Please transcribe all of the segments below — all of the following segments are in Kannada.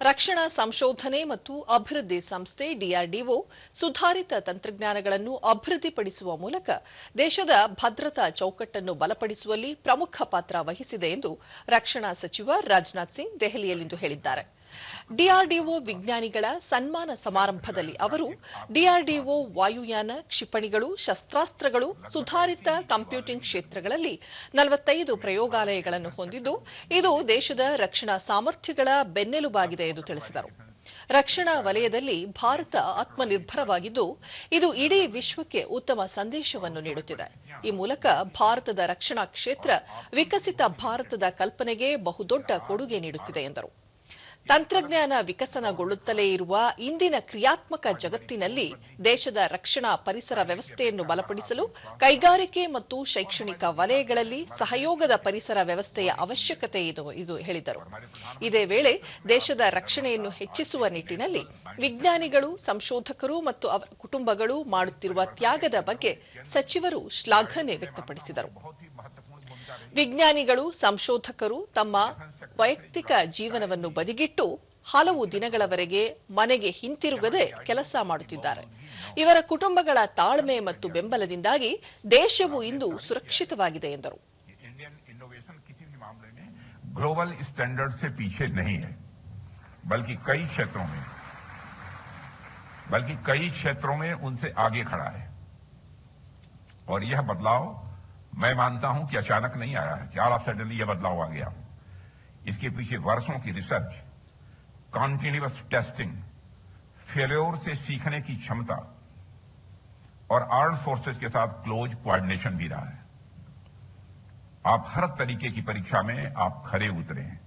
ರಕ್ಷಣಾ ಸಂಶೋಧನೆ ಮತ್ತು ಅಭಿವೃದ್ಧಿ ಸಂಸ್ಥೆ ಡಿಆರ್ಡಿಒ ಸುಧಾರಿತ ತಂತ್ರಜ್ಞಾನಗಳನ್ನು ಅಭಿವೃದ್ಧಿಪಡಿಸುವ ಮೂಲಕ ದೇಶದ ಭದ್ರತಾ ಚೌಕಟ್ಟನ್ನು ಬಲಪಡಿಸುವಲ್ಲಿ ಪ್ರಮುಖ ಪಾತ್ರ ವಹಿಸಿದೆ ಎಂದು ರಕ್ಷಣಾ ಸಚಿವ ರಾಜನಾಥ್ ಸಿಂಗ್ ದೆಹಲಿಯಲ್ಲಿಂದು ಹೇಳಿದ್ದಾರೆ. ಡಿಆರ್ಡಿಒ ವಿಜ್ಞಾನಿಗಳ ಸನ್ಮಾನ ಸಮಾರಂಭದಲ್ಲಿ ಅವರು ಡಿಆರ್ಡಿಒ ವಾಯುಯಾನ ಕ್ಷಿಪಣಿಗಳು, ಶಸ್ತ್ರಾಸ್ತ್ರಗಳು, ಸುಧಾರಿತ ಕಂಪ್ಯೂಟಿಂಗ್ ಕ್ಷೇತ್ರಗಳಲ್ಲಿ ನಲವತ್ತೈದು ಪ್ರಯೋಗಾಲಯಗಳನ್ನು ಹೊಂದಿದ್ದು, ಇದು ದೇಶದ ರಕ್ಷಣಾ ಸಾಮರ್ಥ್ಯಗಳ ಬೆನ್ನೆಲುಬಾಗಿದೆ ಎಂದು ತಿಳಿಸಿದರು. ರಕ್ಷಣಾ ವಲಯದಲ್ಲಿ ಭಾರತ ಆತ್ಮನಿರ್ಭರವಾಗಿದ್ದು, ಇದು ಇಡೀ ವಿಶ್ವಕ್ಕೆ ಉತ್ತಮ ಸಂದೇಶವನ್ನು ನೀಡುತ್ತಿದೆ. ಈ ಮೂಲಕ ಭಾರತದ ರಕ್ಷಣಾ ಕ್ಷೇತ್ರ ವಿಕಸಿತ ಭಾರತದ ಕಲ್ಪನೆಗೆ ಬಹುದೊಡ್ಡ ಕೊಡುಗೆ ನೀಡುತ್ತಿದೆ ಎಂದರು. ತಂತ್ರಜ್ಞಾನ ವಿಕಸನಗೊಳ್ಳುತ್ತಲೇ ಇರುವ ಇಂದಿನ ಕ್ರಿಯಾತ್ಮಕ ಜಗತ್ತಿನಲ್ಲಿ ದೇಶದ ರಕ್ಷಣಾ ಪರಿಸರ ವ್ಯವಸ್ಥೆಯನ್ನು ಬಲಪಡಿಸಲು ಕೈಗಾರಿಕೆ ಮತ್ತು ಶೈಕ್ಷಣಿಕ ವಲಯಗಳಲ್ಲಿ ಸಹಯೋಗದ ಪರಿಸರ ವ್ಯವಸ್ಥೆಯ ಅವಶ್ಯಕತೆ ಇದು ಇದು ಹೇಳಿದರು. ಇದೇ ವೇಳೆ ದೇಶದ ರಕ್ಷಣೆಯನ್ನು ಹೆಚ್ಚಿಸುವ ನಿಟ್ಟಿನಲ್ಲಿ ವಿಜ್ಞಾನಿಗಳು, ಸಂಶೋಧಕರು ಮತ್ತು ಅವರ ಕುಟುಂಬಗಳು ಮಾಡುತ್ತಿರುವ ತ್ಯಾಗದ ಬಗ್ಗೆ ಸಚಿವರು ಶ್ಲಾಘನೆ ವ್ಯಕ್ತಪಡಿಸಿದರು. ವಿಜ್ಞಾನಿಗಳು, ಸಂಶೋಧಕರು ತಮ್ಮ ವೈಯಕ್ತಿಕ ಜೀವನವನ್ನು ಬದಿಗಿಟ್ಟು ಹಲವು ದಿನಗಳವರೆಗೆ ಮನೆಗೆ ಹಿಂತಿರುಗದೆ ಕೆಲಸ ಮಾಡುತ್ತಿದ್ದಾರೆ ಇವರ ಕುಟುಂಬಗಳ ತಾಳ್ಮೆ ಮತ್ತು ಬೆಂಬಲದಿಂದಾಗಿ ದೇಶವು ಇಂದು ಸುರಕ್ಷಿತವಾಗಿದೆ ಎಂದರು इंडियन इनोवेशन किसी भी मामले में ग्लोबल स्टैंडर्ड से पीछे नहीं है बल्कि कई क्षेत्रों में बल्कि कई क्षेत्रों में उनसे आगे खड़ा है और यह बदलाव मैं मानता हूं कि अचानक नहीं आया है कि ऑल ऑफ सडनली यह बदलाव आ गया इसके पीछे वर्षों की रिसर्च कॉन्टिन्यूस टेस्टिंग फेल्योर से सीखने की क्षमता और आर्म फोर्सेस के साथ क्लोज कोऑर्डिनेशन भी रहा है। आप हर तरीके की परीक्षा में आप खरे उतरे हैं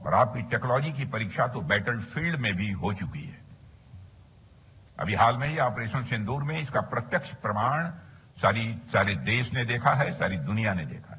और आपकी टेक्नोलॉजी की परीक्षा तो बैटल फ़ील्ड में भी हो चुकी है। अभी हाल में ही ऑपरेशन सिंदूर में इसका प्रत्यक्ष प्रमाण सारी, सारे देश ने देखा है, सारी दुनिया ने देखा है।